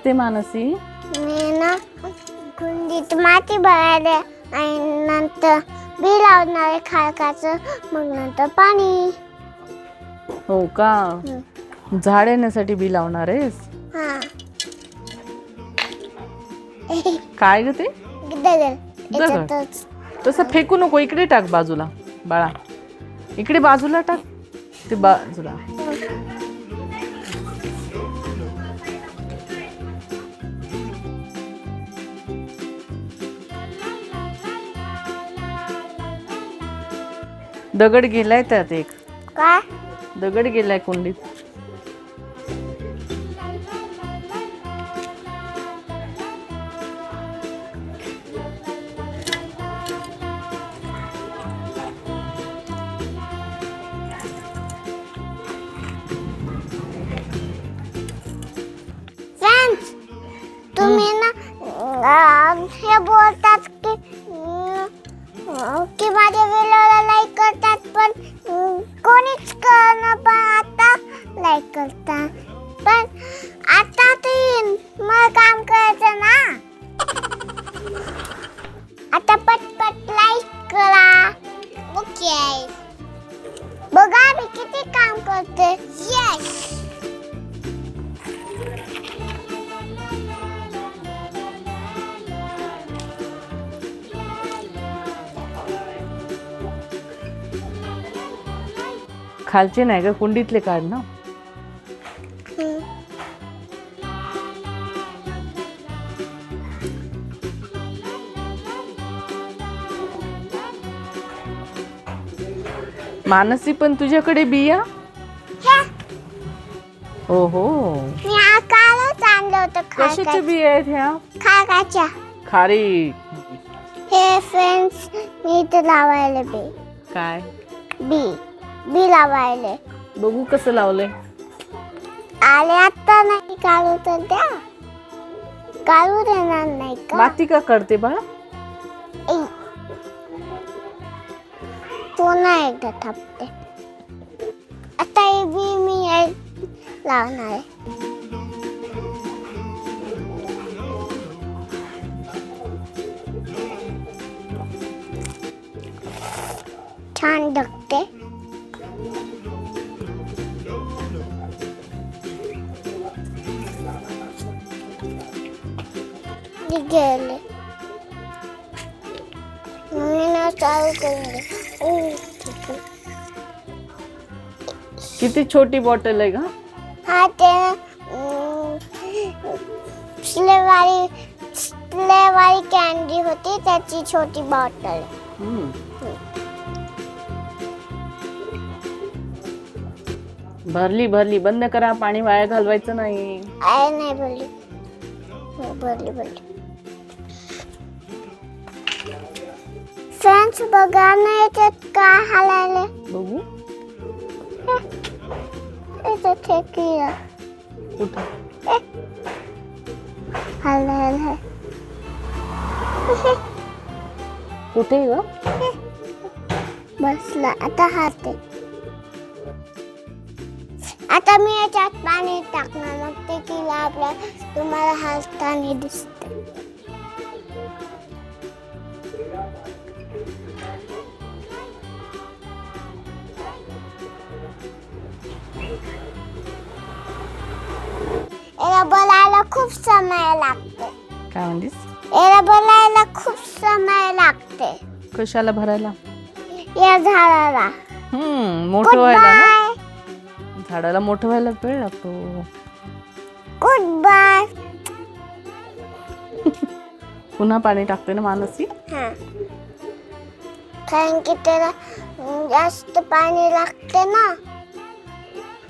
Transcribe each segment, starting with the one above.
करते मानसी. मी ना कुंडीत माती भरायला आणि नंतर बी लावणार आहे खारकाचं मग नंतर पाणी. हो का. झाड येण्यासाठी बी लावणार आहेस हा. काय ग ते? दगड याच्यातच. तसं फेकू नको इकडे टाक बाजूला बाळा. इकडे बाजूला टाक ते बाजूला. दगड गेलाय त्यात एक. काय? दगड गेलाय कुंडीत. काम करते खालचे नाही ग कुंडीतले काढ ना. मानसी पण तुझ्याकडे बिया? हो हो मी हा कालच आणलं होतं कशाच्या खारका बिया आहेत ह्या? खारकाच्या खारी. हे फ्रेंड्स मी इथे लावायला बी. काय? बी. बी लावायले. बघू कसं लावलंय. आले आता नाही काढू तर द्या काढू देणार नाही का? माती का करते बाळा ऐ. पुन्हा एकदा थापते. लावणार आहे छान ढकते। गेले मी ना चालू करून दे उ, ठीक आहे. किती छोटी बॉटल आहे का हा ते स्लेवारी स्लेवारी कॅन्डी होती त्याची छोटी बॉटल. भरली भरली. बंद करा. पाणी वाया घालवायचं नाही. आहे नाही बोलली हो, बोलली बोलली फ्रेंड्स बघा ना याच्यात काय हालायले बघू. याच्यात हे किया कुठं हालायला कुठे ग? बसला आता हात आहे. आता मी याच्यात पाणी टाकणार मग ते किला आपल्या तुम्हाला हाताने दिसते खूप समय लागते. काय म्हणलीस? याला बोलायला खूप समय लागते. कशाला भरायला? या झाडाला. हम्म मोठं व्हायला ना? बाय झाडाला मोठं व्हायला वेळ लागतो. गुड बाय पुन्हा पाणी टाकते ना मानसी? हा. कारण की त्याला जास्त पाणी लागते ना.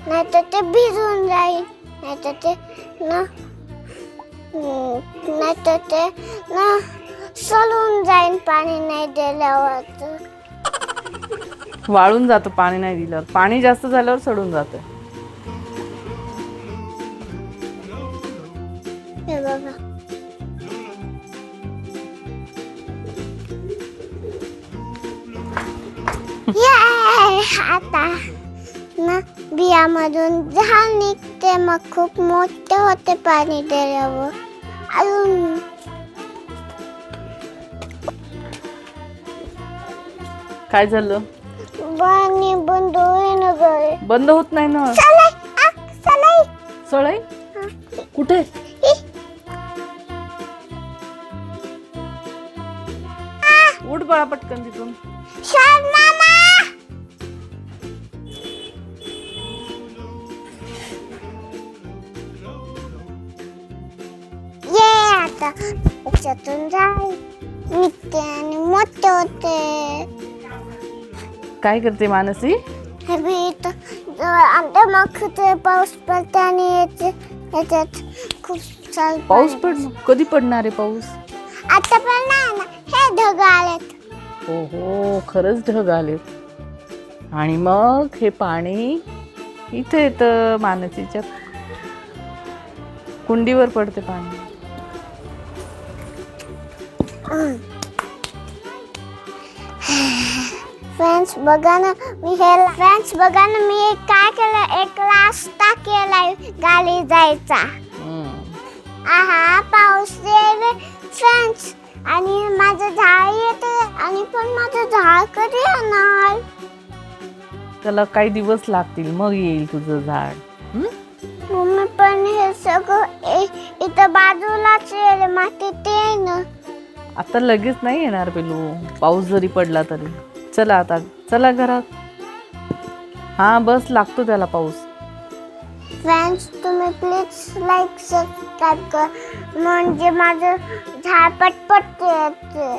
नाही तर ते भिजून जाईल. नाही तर ते ना नाही तर ते ना सलून जाईल पाणी नाही दिल्यावर. वाळून जातं पाणी नाही दिल्यावर. पाणी जास्त झाल्यावर सडून जातं. हे बघा. आता. ना बियामधून झाड निघते मग खूप मोठे होते पाणी दिल्यावर. अजून काय झालं? पाणी बंद होईना बंद होत नाही ना. आ, चला सळई हा. कुठे? इ. उठ बाळा पटकन तिथून. आता याच्यातून जाईल निघते आणि मोठे होते काय करते मानसी? हे बी इथं जवळ आमच्या मग ते पाऊस पडते आणि याचे याच्यात खूप चाल पाऊस पड कधी पडणार आहे पाऊस? आता पण नाही ना हे ढग आलेत. हो हो खरंच ढग आलेत. आणि मग हे पाणी इथे येतं मानसीच्या कुंडीवर पडते पाणी. फ्रेंड्स बघा ना मी हे फ्रेंड्स बघा ना मी काय केलं? एक रास्ता केलाय गाडी जायचा. आहा पाऊस फ्रेंड्स आणि माझं झाड येते आणि पण माझं झाड कधी येणार? त्याला काही दिवस लागतील मग येईल तुझं झाड? मम्मी पण हे सगळं इथं बाजूलाच येईल माती ते ना आता लगेच नाही येणार पेलू. पाऊस जरी पडला तरी. चला आता चला घरात. हा बस लागतो त्याला पाऊस. फ्रेंड्स तुम्ही प्लीज लाईक सबस्क्राईब कर. म्हणजे माझं झाड पटपट येते.